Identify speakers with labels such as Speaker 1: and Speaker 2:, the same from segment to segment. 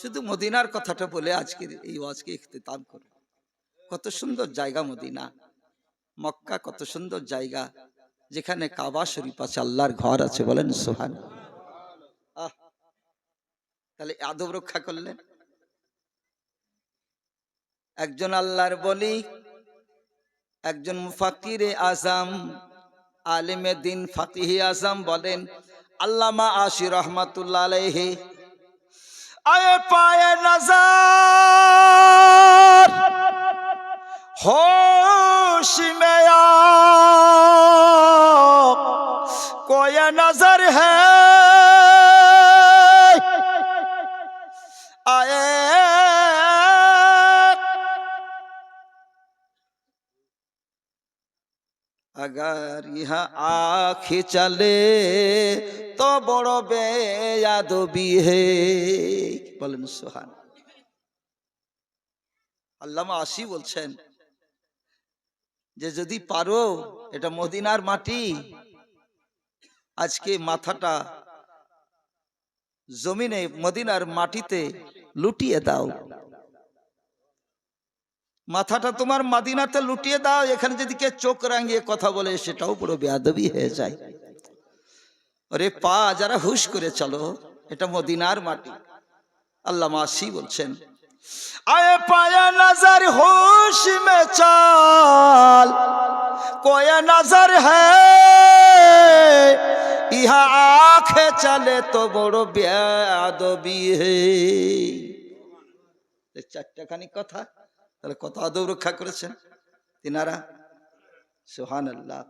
Speaker 1: শুধু মদিনার কথাটা বলে আজকের এই ওয়াজকে ইখতিতাম করে। কত সুন্দর জায়গা মদিনা। মক্কা কত সুন্দর জায়গা। যেখানে কাবা শরীফ আছে, আল্লাহর ঘর আছে বলেন সোহান আহ, তাহলে আদব রক্ষা করলেন। একজন আল্লাহর বলি, একজন মুফাকিরে আজম, আলিমে দিন ফাকিহি আজম বলেন, আল্লামা আশি রহমাতুল্লাহ আলাইহি আয়ে পায়ে নজর होश में आप कोई नजर है आए আগার ইহা আখি চালে তো বড় বেয়াদবি হে বলেন সোহান আল্লামা আসি বলছেন যে যদি পারো এটা মদিনার মাটি আজকে মাথাটা জমিনে মদিনার মাটিতে লুটিয়ে দাও মাথাটা তোমার মাদিনাতে লুটিয়ে দাও, এখানে যদি কে চোখ রাঙিয়ে কথা বলে, সেটাও পুরো বেয়াদবি হয়ে যায়। ওরে পা, যারা হুশ করে চলো, এটা মদিনার মাটি। আল্লাহ মাসি বলছেন, আয়ে পায়া নাজার হুশ মে চাল, কোয়া নাজার হ্যায় ইহা আখে চলে তো বড় বেয়াদবি হে। চারটাখানি কথা তাহলে কত আদৌ রক্ষা করেছেন? তিনারা সোহান আল্লাহ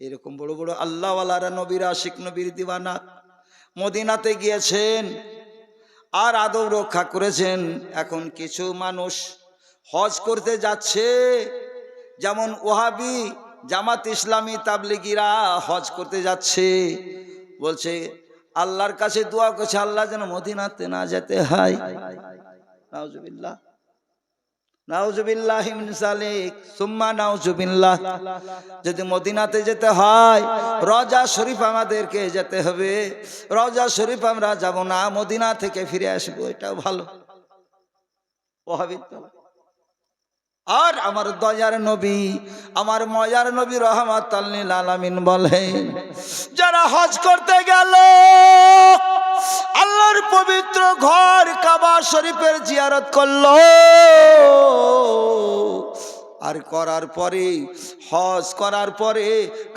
Speaker 1: এরকম বড় বড় আল্লাহওয়ালারা, নবীর, আশিক নবীর দিওয়ানা, মদিনাতে গিয়েছেন, আর আদৌ রক্ষা করেছেন। এখন কিছু মানুষ হজ করতে যাচ্ছে, যেমন ওহাবি, জামাত ইসলামী তাবলিগিরা হজ করতে যাচ্ছে। বলছে, আল্লাহর কাছে দোয়া করছে, আল্লাহ যেন মদিনাতে না যেতে হয়। নাউজুবিল্লাহ। যদি মদিনাতে যেতে হয়, রজা শরীফ আমাদেরকে যেতে হবে। রজা শরীফ আমরা যাব না, মদিনা থেকে ফিরে আসব, এটাও ভালো। আর আমার দয়ার নবী, আমার মজার নবী রহমাত আলামিন বলেন, যারা হজ করতে গেল, আল্লাহর পবিত্র ঘর কাবা শরীফের জিয়ারত করল। আর করার পরে, হজ করার পরে,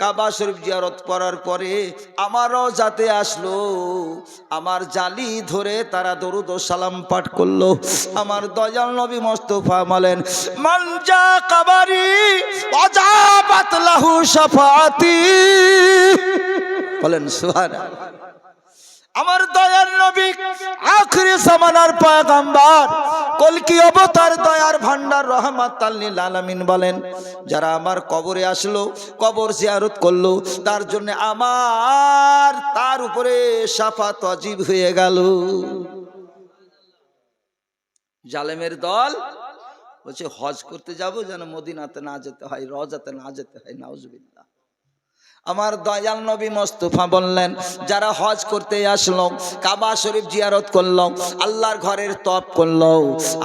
Speaker 1: কাবা শরীফ জিয়ারত করার পরে আমারও যাতে আসলো। আমার জালি ধরে তারা দরুদ ও সালাম পাঠ করল। আমার দয়াল নবী মোস্তফা বলেন মানজা কাবারি অজাবাত লাহু শাফাতি বলেন সুহানা আমার দয়ার নবী, আখরি সামানার পয়গাম্বার কলকি অবতার দয়ার ভান্ডার রহমাত আলামিন বলেন, যারা আমার কবরে আসলো, কবর জিয়ারত করল, তার জন্য আমার তার উপরে সাফাত অজীব হয়ে গেল। জালেমের দল বলছে, হজ করতে যাব যেন মদিনাতে না যেতে হয়, রজাতে না যেতে হয়, নাউজুবিল্লাহ। আমার দয়াল নবী মোস্তফা বললেন, যারা হজ করতে আসলো, কাবা শরীফ জিয়ারত করল, আল্লাহর ঘরের তপ করল,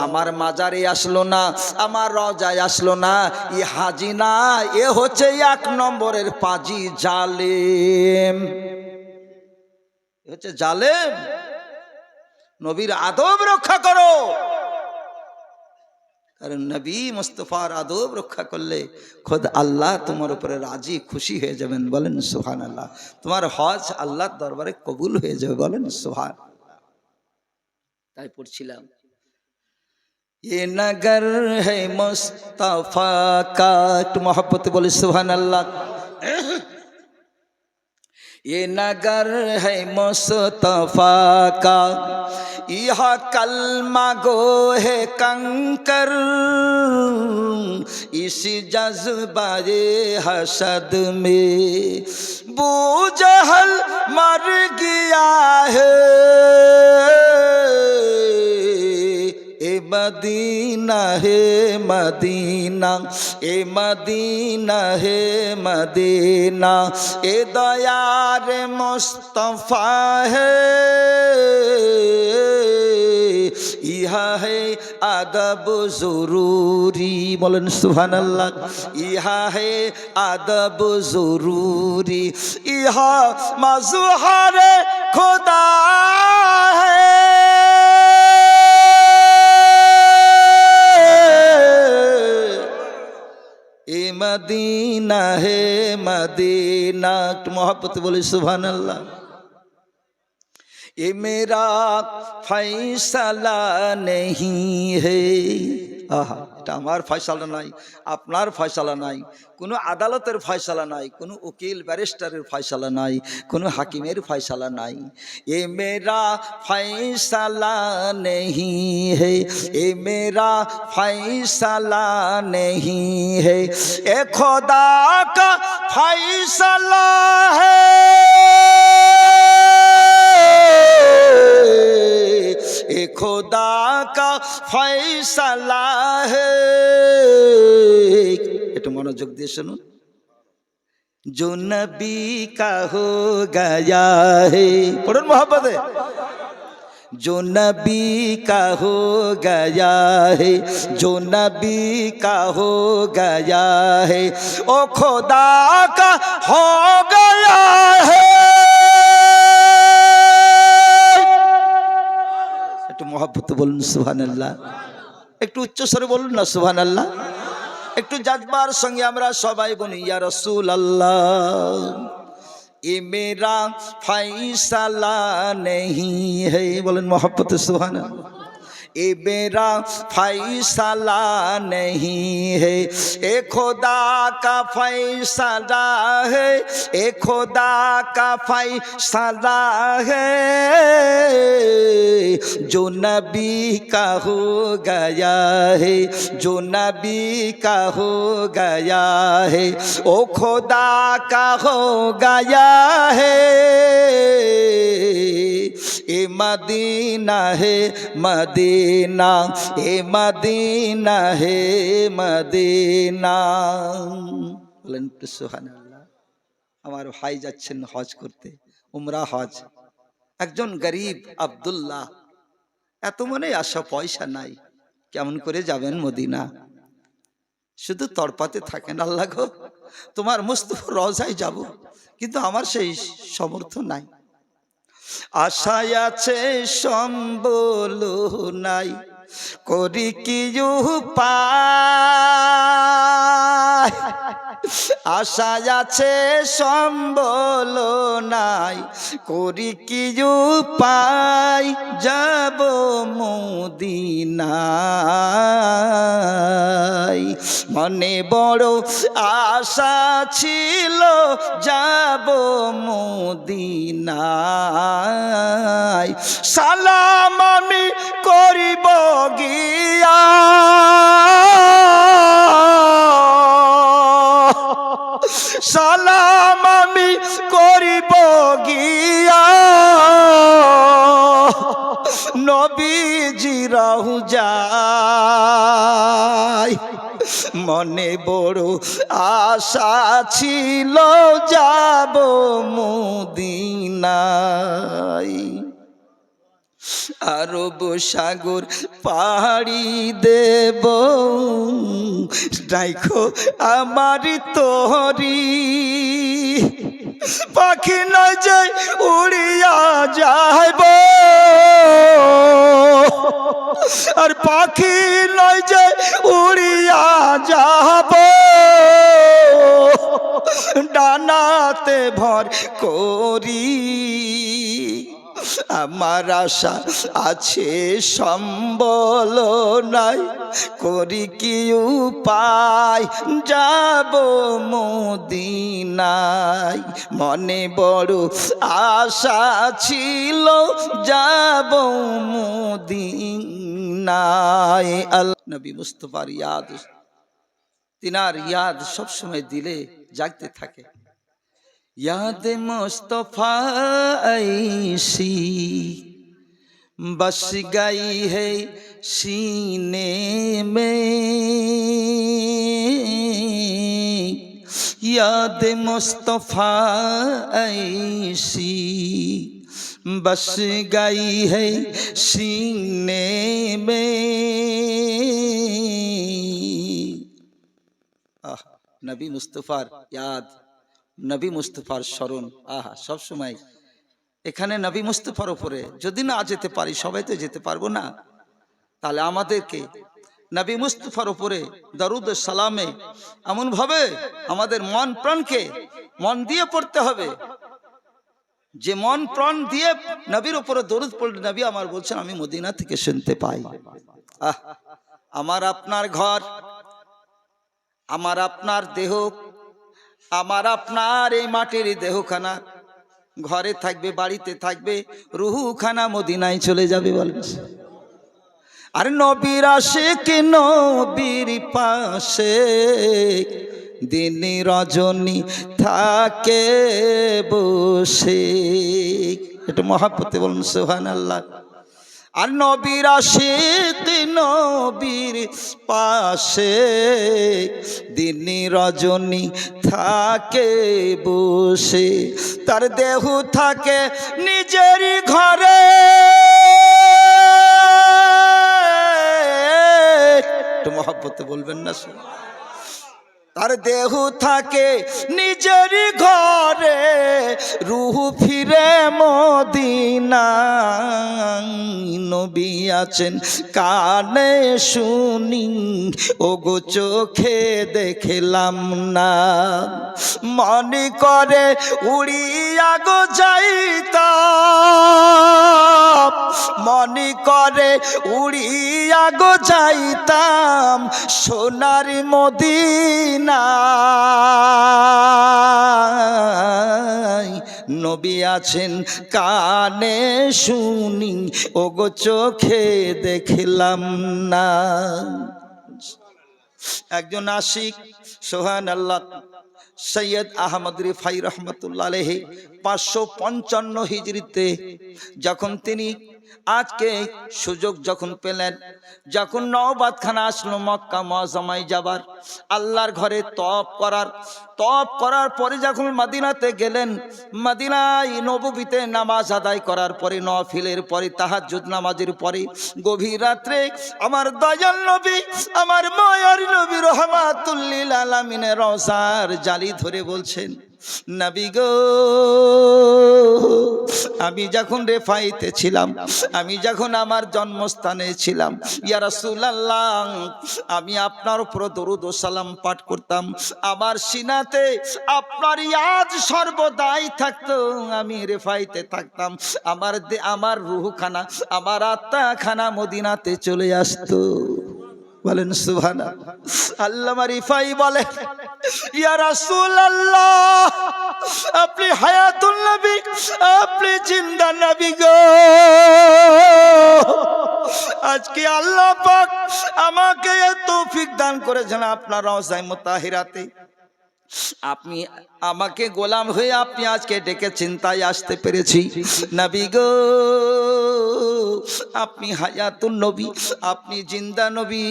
Speaker 1: আমার মাজারে আসলো না, আমার রজায় আসলো না ই হাজি না, এ হচ্ছে এক নম্বরের পাজি জালেম। হচ্ছে জালেম। নবীর আদব রক্ষা করো। কারণ নবী মুস্তফার আদব রক্ষা করলে খোদ আল্লাহ তোমার উপরে রাজি খুশি হয়ে যাবেন বলেন সুহান আল্লাহ তোমার হজ আল্লাহর দরবারে কবুল হয়ে যাবে বলেন সুহান তাই পড়ছিলাম ये नगर है मुस्तफा का একটু মহব্বত বলে সুহান یہ نگر ہے مصطفیٰ کا۔ یہ کلمہ گو ہے کنکر۔ اس جذبہ حسد میں بوجہل مر گیا ہے۔ মদিনা হে মদিনা, এ মদিনা হে মদিনা, এ দয়ার মুস্তফা হে। ইহা হে আদব জরুরি, বলেন সুহান ইহা হে আদব জরুরি, ইহা মাজুহারে খোদা है এ মদিনা হে মদিনা একটু মহাপত বলে সুভান আল্লাহ এ মেরা ফাইসালা নেহি হে। আহা, এটা আমার ফয়সালা নাই, আপনার ফয়সালা নাই, কোনো আদালতের ফয়সালা নাই, কোনো উকিল ব্যারিস্টারের ফয়সালা নাই, কোনো হাকিমের ফয়সালা নাই। এ মেরা ফয়সালা নেহি হে, এ মেরা ফয়সালা নেহি হে, এ খোদা কা ফয়সালা है এ খোদা কা ফয়সালা হে একটু মনোযোগ দিয়ে শুনুন जो नबी का हो गया है पढ़ो मोहब्बत है जो नबी का हो गया है जो नबी का हो गया है ओ खुदा का हो गया মহাব্বত বলুন সুহান আল্লাহ একটু উচ্চস্বরে বলুন না সুহান আল্লাহ একটু জাজবার সঙ্গে আমরা সবাই বলি, ইয়া রসুল আল্লাহ মেরা ফাইসালা নেহি হে বলেন মহাপত সুহান ए اے میرا فیصلہ نہیں ہے اے خدا کا فیصلہ ہے اے خدا کا فیصلہ ہے جو نبی کا ہو گیا ہے جو نبی کا ہو گیا ہے او خدا کا ہو گیا ہے اے مدینہ ہے مدینہ মদিনা হে মদিনা হে মদিনা। বলেন সুহানাল্লাহ আমার ভাই যাচ্ছেন হজ করতে, উমরা হজ। একজন গরিব আবদুল্লাহ, এত মনে আশা, পয়সা নাই, কেমন করে যাবেন মদিনা? শুধু তরপাতে থাকেন, আল্লাহ গো, তোমার মুস্তফ রজায় যাব, কিন্তু আমার সেই সমর্থ নাই। আশায় আছে সম্বল নাই করি কি পায়। আশায় আছে, সম্বল নাই, করি কি পাই যাব মদিনায়। মনে বড় আশা ছিল, যাব মদিনায়। সালাম আমি মনে বড় আশা ছিল যাব মুদিনায়। আরব সাগর পাহাড়ি দেব। রাইখো আমার তোহরি পাখি নয় যে উড়িয়া যাইব। আর পাখি নয় যে উড়িয়া যাব ডানাতে ভর করি। আমার আশা আছে, সম্বল নাই। করি কি উপায়? যাব মদিনায়। মনে বড় আশা ছিল, যাব মদিনায়। আল্লাহ নবী মুস্তফার ইয়াদ, তিনার ইয়াদ সবসময় দিলে জাগতে থাকে। یاد مصطفیٰ ایسی بس گئی ہے سینے میں۔ یاد مصطفیٰ ایسی بس گئی ہے سینے میں۔ نبی مصطفیٰ، یاد۔ নবী মুস্তফার স্মরণ। আহা, সব সময়। এখানে নবী মুস্তফার উপরে যদি না যেতে পারি, সবাই তো যেতে পারব না। তাহলে আমাদেরকে নবী মুস্তফার উপরে দরুদ সালামে এমন ভাবে আমাদের মন প্রাণকে মন দিয়ে পড়তে হবে। যে মন প্রাণ দিয়ে নবীর উপরে দরুদ পড়লে নবী আমার বলছেন, আমি মদিনা থেকে শুনতে পাই। আহ, আমার আপনার ঘর, আমার আপনার দেহ আমার আপনার এই মাটির দেহখানা। ঘরে থাকবে, বাড়িতে থাকবে, রুহুখানা মদিনায় চলে যাবে বলেন আর নবীর আশেক, নবীর পাশে দিন রজনী থাকে বসে। এটা মহাপতে বলুন সোহান আল্লাহ আর নবীর আশিক নবীর পাশে দিন রজনী থাকে বসে, তার দেহ থাকে নিজের ঘরে। একটু মহাব্বতে বলবেন না শুনে। তার দেহ থাকে নিজের ঘরে, রুহু ফিরে মদিনা নবী আছেন কানে শুনি ও গো চোখে দেখলাম না। মনে করে উড়িয়া গো যাইতাম, মনে করে উড়িয়া গো যাইতাম সোনার মদিনায় নবী আছেন কানে শুনি ও গো চোখে দেখলাম না। একজন আশিক সোহান আল্লাহ সৈয়দ আহমদ রিফাই রহমতুল্লাহ আলহে পাঁচশো পঞ্চান্ন হিজড়িতে যখন তিনি আজকে সুযোগ যখন পেলেন, যখন নওবাদখানা আসলো মক্কা মজামাই যাবার, আল্লাহর ঘরে তপ করার তপ করার পরে যখন মাদিনাতে গেলেন, মাদিনায় নববীতে নামাজ আদায় করার পরে নফিলের পরে, তাহাজ্জুদ নামাজের পরে, গভীর রাত্রে আমার দয়াল নবী, আমার মায়ার নবী রহমাতুল্লিল আলামিনের রসার জালি ধরে বলছেন নবী গো, আমি যখন রেফাইতে ছিলাম, আমি যখন আমার জন্মস্থানে ছিলাম, ইয়া রাসূলুল্লাহ, আমি আপনার উপর দরুদ ও সালাম পাঠ করতাম। আমার সিনাতে আপনার ইয়াদ সর্বদাই থাকতো, আমি রেফাইতে থাকতাম। আমার আমার রুহখানা, আমার আত্মাখানা মদিনাতে চলে আসতো। বলেন সুবহানা আল্লাহ রিফাই বলে, ইয়া রাসূলুল্লাহ, আপনি হায়াতুল নবী, আপনি জিন্দা নবী গো। আজকে আল্লাহ পাক আমাকে তৌফিক দান করেছেন আপনার রওজায়ে মুতাহিরাতে। আপনি আমাকে গোলাম হয়ে আপনি আজকে ডেকে চিন্তায় আসতে পেরেছি। নবী গো, আপনি হায়াতুন নবী, আপনি জিন্দা নবী।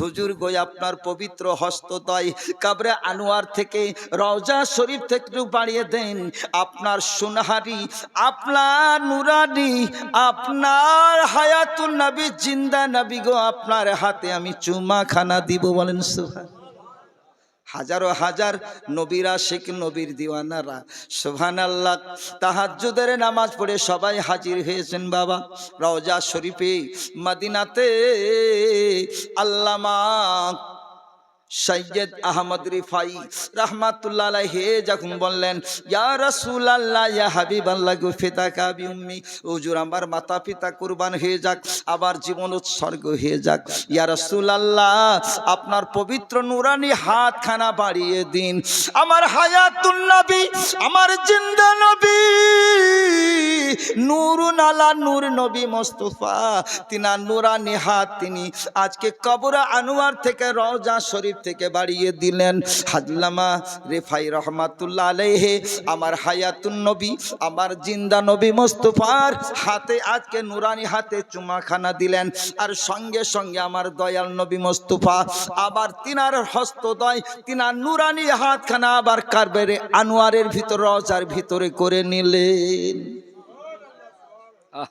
Speaker 1: হুজুর গো, আপনার পবিত্র হস্তদয় কাবরে আনোয়ার থেকে, রওজা শরীফ থেকে বাড়িয়ে দেন। আপনার সোনাহারি, আপনার নুরানি, আপনার হায়াতুন নবী, জিন্দা নবী গো, আপনার হাতে আমি চুমা খানা দিব বলেন সুহান হাজারো হাজার নবীরা, শেখ নবীর দিওয়ানারা। সোহান আল্লাহ তাহাজ্জুদের নামাজ পড়ে সবাই হাজির হয়েছেন বাবা। রওজা শরীফে, মাদিনাতে আল্লামা সৈয়দ আহমদ রিফাই যখন বললেন, ইয়া রাসূলুল্লাহ, ইয়া হাবিবাল্লাহ, গুফিতা কাবি উম্মি আমার মাতা পিতা কুরবান হয়ে যাক জীবন উৎসর্গ হয়ে যাক। ইয়া রাসূলুল্লাহ, আপনার পবিত্র নুরানি হাতখানা বাড়িয়ে দিন। আমার হায়াতুন নবী, আমার জিন্দা নবী নূরুন আলা নূর নবী মোস্তফা, তিনার নুরানি হাত তিনি আজকে কবর আনোয়ার থেকে রওজা শরীফ থেকে বাড়িয়ে দিলেন। হাজলামা রেফাই রহমাতুল্লাহ আলাইহে আমার হায়াতুন নবী আমার জিন্দা নবী মোস্তফার হাতে আজকে নুরানি হাতে চুমাখানা দিলেন। আর সঙ্গে সঙ্গে আমার দয়াল নবী মোস্তফা আবার তিনার হস্তদয় তিনার নুরানি হাতখানা আবার কারবেরে আনোয়ারের ভিতর রওজার ভিতরে করে নিলেন। আহ,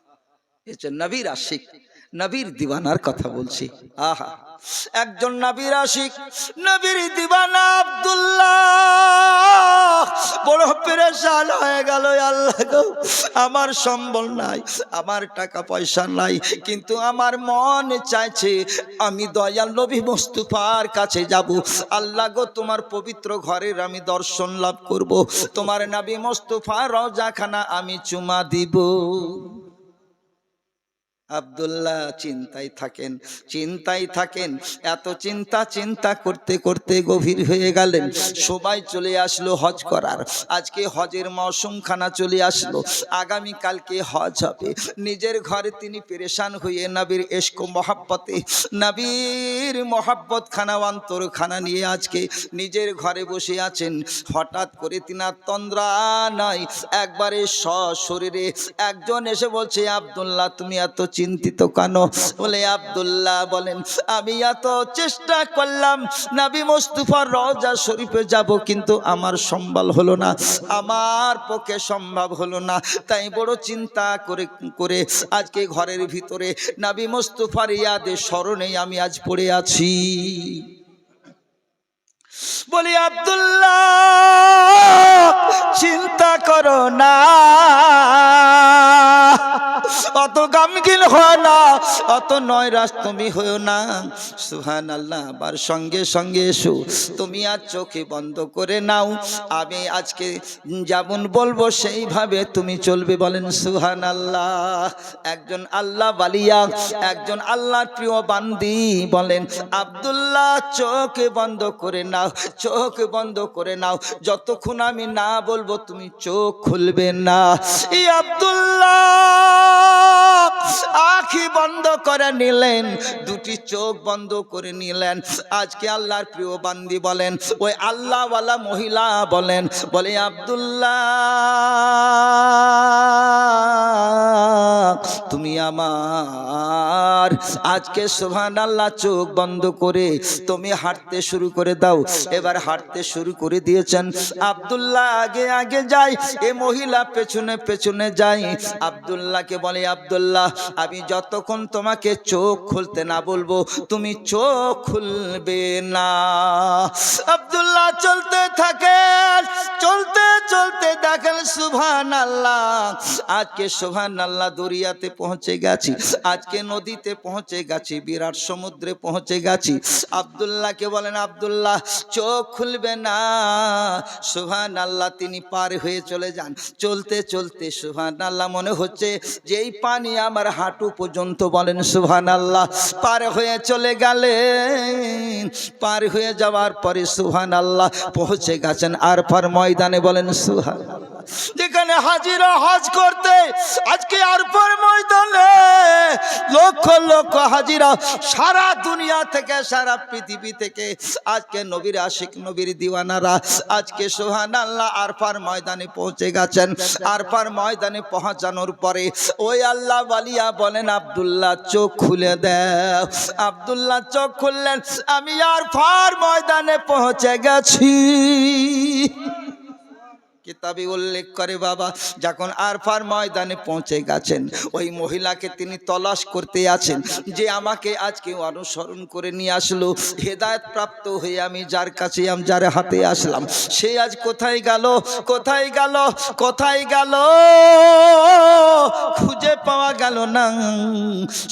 Speaker 1: নবীর আশিক। নবীর দিবানার কথা বলছি। আহা, একজন নবীর আশিক, নবীর দিবানা আব্দুল্লাহ। বড় পেরেশান হয়ে গেল আল্লাহ গো। আমার সম্বল নাই, আমার টাকা পয়সা নাই, কিন্তু আমার মন চাইছে আমি দয়াল নবী মুস্তুফার কাছে যাব। আল্লাহ গো, তোমার পবিত্র ঘরের আমি দর্শন লাভ করব। তোমার নবী মুস্তুফা রজাখানা আমি চুমা দিব। আব্দুল্লাহ চিন্তায় থাকেন চিন্তায় থাকেন, এত চিন্তা চিন্তা করতে করতে গভীর হয়ে গেলেন। সবাই চলে আসলো হজ করার। আজকে হজের মৌসুমখানা চলে আসলো। আগামী কালকে হজ হবে। নিজের ঘরে তিনি পেরেশান হয়ে নবীর এশক মহাব্বতে, নবীর মহাব্বত খানা অন্তর খানা নিয়ে আজকে নিজের ঘরে বসে আছেন। হঠাৎ করে তিনার তন্দ্রা নাই। একবারে সশরীরে একজন এসে বলছে, আব্দুল্লাহ, তুমি এত চিন্তিত কেন? বলে আবদুল্লাহ বলেন, আমি এত চেষ্টা করলাম, নাবি মুস্তুফার রজা শরীফে যাব, কিন্তু আমার সম্বল হলো না, আমার পক্ষে সম্ভব হলো না। তাই বড় চিন্তা করে করে আজকে ঘরের ভিতরে নাবি মুস্তুফার ইয়াদের স্মরণে আমি আজ পড়ে আছি। বলি, আব্দুল্লাহ, চিন্তা করো না। অত গামগিল হয় না, অত নয়রাস তুমি হয়েও না। সুহান আল্লাহ আবার সঙ্গে সঙ্গে এসো। তুমি আর চোখে বন্ধ করে নাও। আমি আজকে যেমন বলব, সেইভাবে তুমি চলবে। বলেন সুহান আল্লাহ একজন আল্লাহ বালিয়া, একজন আল্লাহর প্রিয় বান্দি। বলেন, আব্দুল্লাহ, চোখে বন্ধ করে চোখ বন্ধ করে নাও। যতক্ষণ আমি না বলব, তুমি চোখ খুলবে না। এই আব্দুল্লাহ, আখি বন্ধ করে নিলেন, দুটি চোখ বন্ধ করে নিলেন। আজকে আল্লাহর প্রিয় বান্দি বলেন, ওই আল্লাহওয়ালা মহিলা বলেন, বলে, আব্দুল্লাহ, তুমি আমার, আজকে সোহান আল্লাহ চোখ বন্ধ করে তুমি হাঁটতে শুরু করে দাও। এবার হাঁটতে শুরু করে দিয়েছেন। আব্দুল্লাহ আগে আগে যাই, এ মহিলা পেছনে পেছনে যাই। আব্দুল্লাহকে বলে, আব্দুল্লাহ, আমি যতক্ষণ তোমাকে চোখ খুলতে না বলব, তুমি চোখ খুলবে না। আব্দুল্লাহ চলতে থাকেন চলতে চলতে দেখেন সুভান আল্লাহ আজকে সুভান আল্লাহ দরিয়াতে পৌঁছে গেছি, আজকে নদীতে পৌঁছে গেছি, বিরাট সমুদ্রে পৌঁছে গেছি। আব্দুল্লাহকে বলেন, আব্দুল্লাহ চোখ খুলবে না। সুহান আল্লাহ তিনি পার হয়ে চলে যান। চলতে চলতে সুহান আল্লাহ মনে হচ্ছে যে এই পানি আমার হাঁটু পর্যন্ত বলেন সুহান আল্লাহ পার হয়ে চলে গেলেন। পার হয়ে যাওয়ার পরে সুহান আল্লাহ পৌঁছে গেছেন আর পার ময়দানে বলেন সুহান যেখানে হাজিরা হজ করতে আজকে আর পর ময়দানে লক্ষ লক্ষ হাজিরা সারা দুনিয়া থেকে, সারা পৃথিবী থেকে আজকে নবীর আশিক নবীর দিওয়ানারা। আজকে সোহান আল্লাহ আরফার ময়দানে পৌঁছে গেছেন। আরফার ময়দানে পৌঁছানোর পরে ওই আল্লাহ বালিয়া বলেন, আবদুল্লাহ, চোখ খুলে দেও। আবদুল্লাহ চোখ খুললেন। আমি আরফার ময়দানে পৌঁছে গেছি। কিতাবে উল্লেখ করে বাবা, যখন আরফার ময়দানে পৌঁছে গেছেন, ওই মহিলাকে তিনি তলাশ করতে আছেন, যে আমাকে আজকে অনুসরণ করে নিয়ে আসলো। হেদায়ত প্রাপ্ত হয়ে আমি যার কাছে আমি, যার হাতে আসলাম, সে আজ কোথায় গেল? কোথায় গেল? কোথায় গেল? খুঁজে পাওয়া গেল না।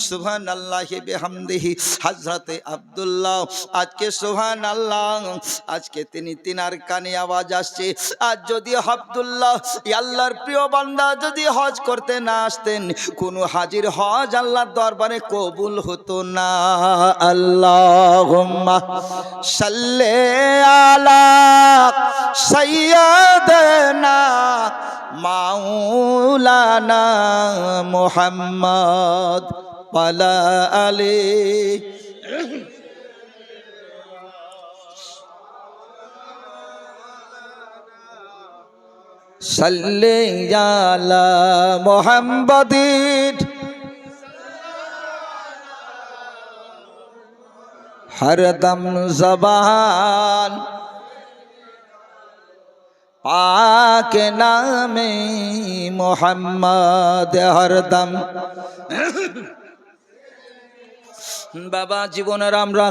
Speaker 1: সুহান আল্লাহ বেহামদেহি, হাজরতে আব্দুল্লাহ, আজকে সুহান আল্লাহ আজকে তিনি তিনার কানে আওয়াজ আসছে। আজ যদি আব্দুল্লাহ আল্লাহর প্রিয় বান্দা যদি হজ করতে না আসতেন, কোন হাজির হজ আল্লাহর দরবারে কবুল হতো না। আল্লাহ সাল্লে আলা সৈয়দনা মাওলানা মোহাম্মদ পালা আলী মোহাম্মদিন। হরদম জবান। পাক নামে মোহাম্মদ হরদম বাবা, জীবনের আমরা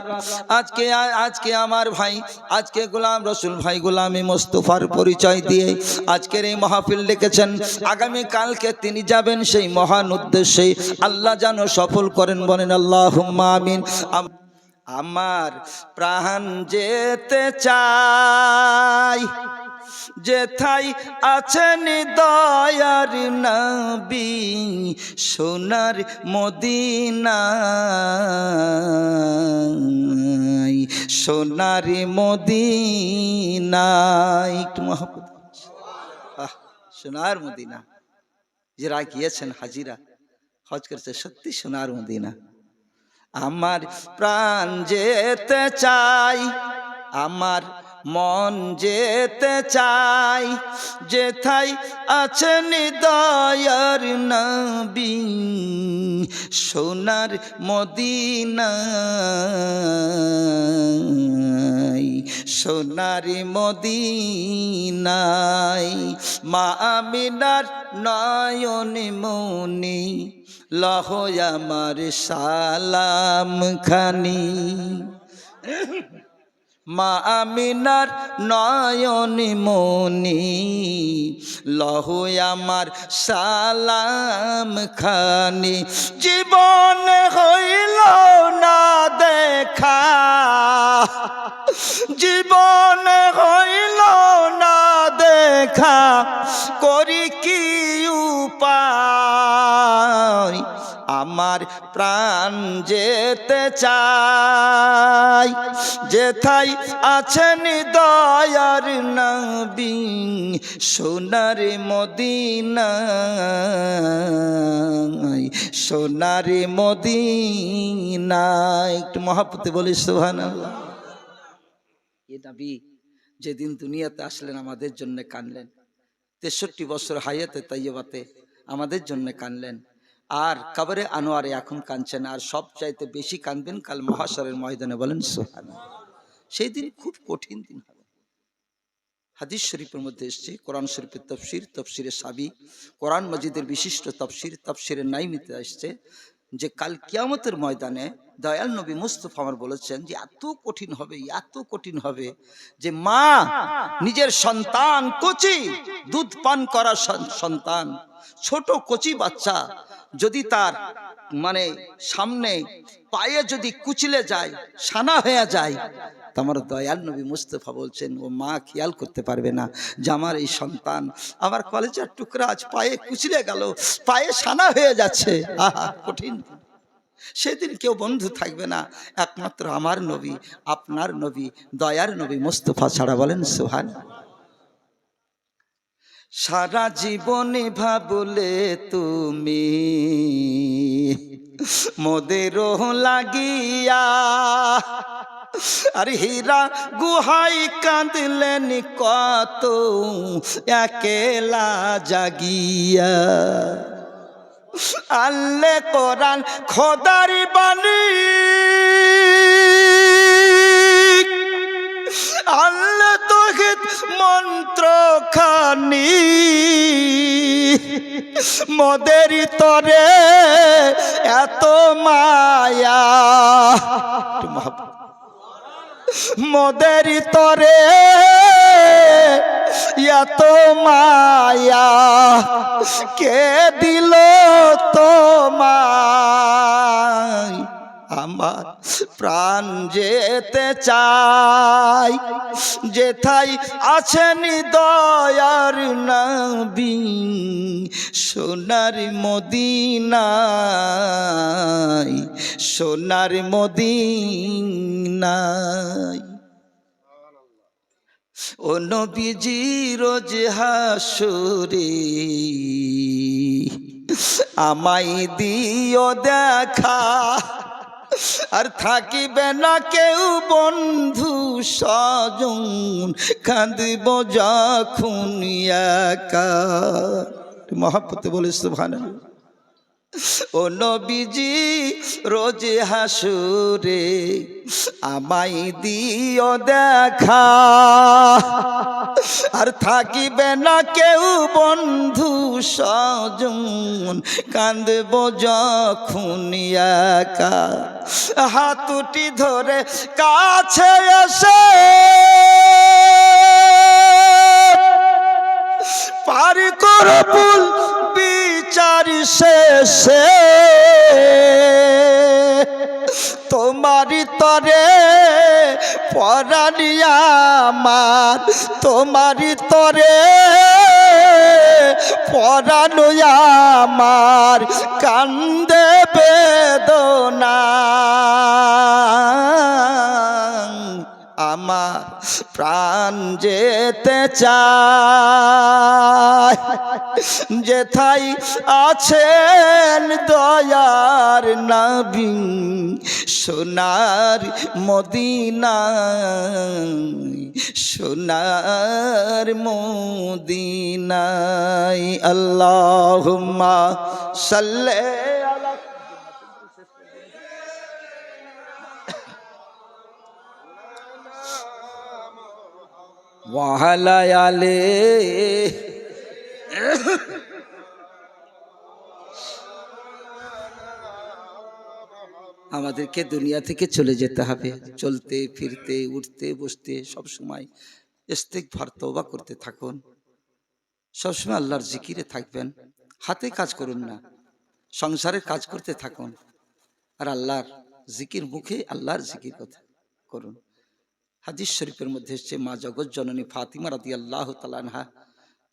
Speaker 1: আজকে আজকে আমার ভাই, আজকে গোলাম রসুল ভাই গোলামী মোস্তফার পরিচয় দিয়ে আজকের এই মাহফিল ডেকেছেন। আগামী কালকে তিনি যাবেন সেই মহান উদ্দেশ্যে। আল্লাহ যেন সফল করেন বলেন আল্লাহ আমিন। আমার প্রাণ যেতে চাই যেথাই আছেন দয়ার নবী, সোনার মদিনাই সোনার মদিনাই একটু মহাপত আহ, সোনার মদিনা। যারা গিয়েছেন হাজিরা, হজ করেছে, সত্যি সোনার মদিনা। আমার প্রাণ যেতে চাই, আমার মন যেতে চাই যেথাই আছেন দয়ার নবী, সোনার মদিনাই সোনার মদিনাই মা আমিনার নয়ন মনি, লহ আমার সালাম খানি মা আমিনার নয়ন মনি, লহ আমার সালাম খানি। জীবন হইল না দেখা, জীবন হইল না দেখা, করি কি উপায়? আমার প্রাণ যেতে চাই। যেথাই আছেন দয়ার নবী, সোনার মদিনায় সোনার মদিনায়। একটু মহাপতি বলি সোহান এ নবী, যেদিন দুনিয়াতে আসলেন, আমাদের জন্য কানলেন। তেষট্টি বছর হায়াতে তাইবাতে আমাদের জন্য কানলেন। আর কবরে আনোয়ারে এখন কাঁদছেন, আর সব চাইতে বেশি কাঁদবেন কাল মহাসরের ময়দানে বলেন সোহান সেই দিন খুব কঠিন দিন হবে। হাদিস শরীফের মধ্যে এসছে, কোরআন শরীফের তফসির, তফসিরে সাবি, কোরআন মজিদের বিশিষ্ট তফসির, তফসিরে নাইমিতে আসছে যে কাল কিয়ামতের ময়দানে দয়াল নবী মুস্তফা আমার বলেছেন যে এত কঠিন হবে, এত কঠিন হবে যে মা নিজের সন্তান কচি, দুধ পান করা সন্তান, ছোট কচি বাচ্চা যদি তার মানে সামনে পায়ে যদি কুচলে যায়, সানা হয়ে যায় আমার দয়াল নবী মুস্তফা বলছেন, ও মা, খেয়াল করতে পারবে না যে আমার এই সন্তান আমার কলেজের টুকরা আজ পায়ে কুচলে গেল, পায়ে সানা হয়ে যাচ্ছে। আহা, কঠিন। সেদিন কেউ বন্ধু থাকবে না। একমাত্র আমার নবী, আপনার নবী, দয়ার নবী মুস্তফা ছাড়া বলেন সোহান। সারা জীবনে ভাবলে তুমি মোদের লাগিয়া, আর হীরা গুহাই কাঁদলেন কত, একেলা জাগিয়া। আল্লে কোরআন খোদারি বাণী আল্লে তোহিত মন্ত্র খানি মদের তরে এত মায়া। মদের তরে এত মায়া, কে দিল তোমায়? আমার প্রাণ যেতে চাই যেথাই আছেন দয়ার নবী, সোনার মদিনায় সোনার মদিনায়। ও নবীজি, রোজ হাসুরে। আমাই দিও দেখা। আর থাকিবে না কেউ বন্ধু সজন কাঁদব যখন একা। মহাপতে বলে সুভান ও নবীজি, রোজ হাসুরে আমায় দিও দেখা। আর থাকিবে না কেউ বন্ধু সজন কান্দব যখন একা। হাতুটি ধরে কাছে এসে পারি করবুল বিচার শেষে তোমারি তরে পরানিয়া তোমারি তরে পরানো আমার কান্দে বেদনা। আমার প্রাণ যেতে চায়। যেথাই আছেন দয়ার নবী সোনার মদিনা সোনার মদিনাই আল্লাহুম্মা সাল্লে আলা ওয়াহালায়ালে আমাদেরকে দুনিয়া থেকে চলে যেতে হবে। চলতে, ফিরতে, উঠতে, বসতে, সব সময় ইস্তেকভার তওবা করতে থাকুন। সবসময় আল্লাহর জিকিরে থাকবেন। হাতে কাজ করুন না। সংসারের কাজ করতে থাকুন। আর আল্লাহর জিকির মুখে আল্লাহর জিকির কথা করুন। হাদিস শরীফের মধ্যে এসছে, মা জগৎ জননী ফাতিমা রাদি আল্লাহ তালানহা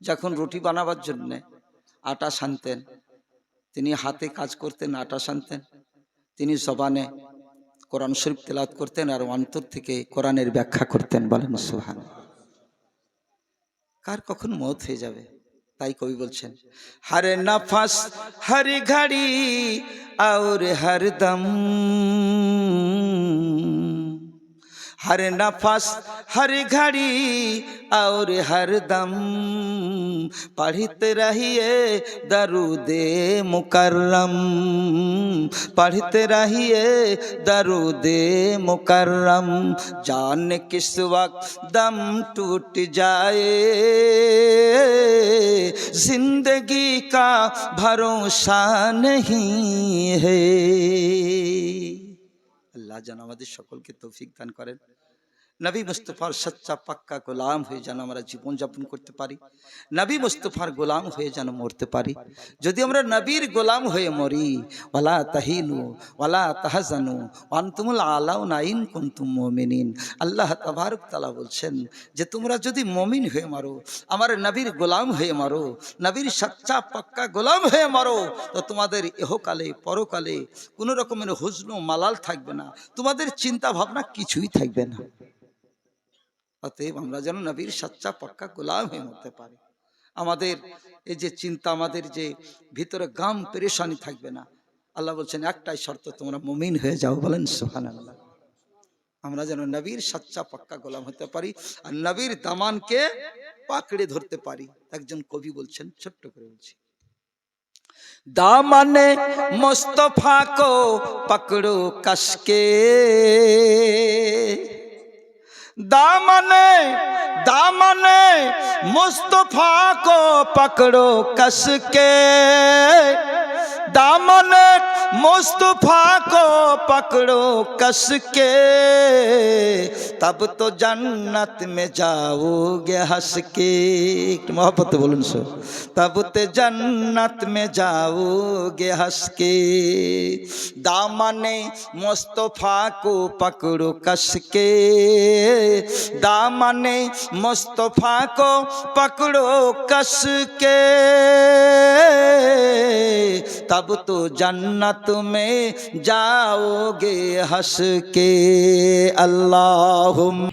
Speaker 1: যখন রুটি বানাবার জন্য আটা শানতেন তিনি হাতে কাজ করতেন, আটা শানতেন তিনি জবানে কোরআন শরীফ তেলাত করতেন আর অন্তর থেকে কোরআনের ব্যাখ্যা করতেন, বলেন সুহান কার কখন মত হয়ে যাবে? তাই কবি বলছেন, হরে নফাস, হরি ঘাড়ি, আর হর দম। ہر نفس، ہر گھڑی اور ہر دم پڑھت رہیے درود مکرم پڑھتے رہیے درود مکرم۔ جان کس وقت دم ٹوٹ جائے، زندگی کا بھروسہ نہیں ہے۔ আল্লাহ যেন আমাদের সকলকে তৌফিক দান করেন। নবী মুস্তফার সচ্চা পাক্কা গোলাম হয়ে যেন আমরা জীবনযাপন করতে পারি। নবী মুস্তফার গোলাম হয়ে যেন মরতে পারি। যদি আমরা নবীর গোলাম হয়ে মরি ওলা তাহিনু ওলা তাহাজানু অন্তুমুল আলাউ নাইন কুন্তুম মমিনিন। আল্লাহ তাবারক তালা বলছেন যে, তোমরা যদি মমিন হয়ে মারো, আমার নবীর গোলাম হয়ে মারো, নবীর সচ্চা পাক্কা গোলাম হয়ে মারো, তো তোমাদের এহকালে পরকালে কোনো রকমের হুজনু মালাল থাকবে না। তোমাদের চিন্তা ভাবনা কিছুই থাকবে না। অতএব আমরা যেন নবীর সচ্চা পাক্কা গোলাম হয়ে মরতে পারি। আমাদের এই যে চিন্তা, আমাদের যে ভিতরে গাম পেরেশানি থাকবে না। আল্লাহ বলছেন, একটাই শর্ত, তোমরা মুমিন হয়ে যাও বলেন সুহান আমরা যেন নবীর সচ্চা পাক্কা গোলাম হতে পারি আর নবীর দামানকে পাকড়ে ধরতে পারি। একজন কবি বলছেন, ছোট্ট করে বলছি, দামানে মোস্তফা কো পকড়ো কসকে दामने दामने मुस्तफा को पकड़ो कस के दामने मुस्तफा को पकड़ो कस के तब तो जन्नत में जाओगे हंस के एक मोहब्बत बोलून सो तब तो जन्नत में जाओगे हंस के दामने मुस्तफा को पकड़ो कस के दामने मुस्तफा को पकड़ो कस के तब तो जन्नत में जाओगे हंस के अल्लाह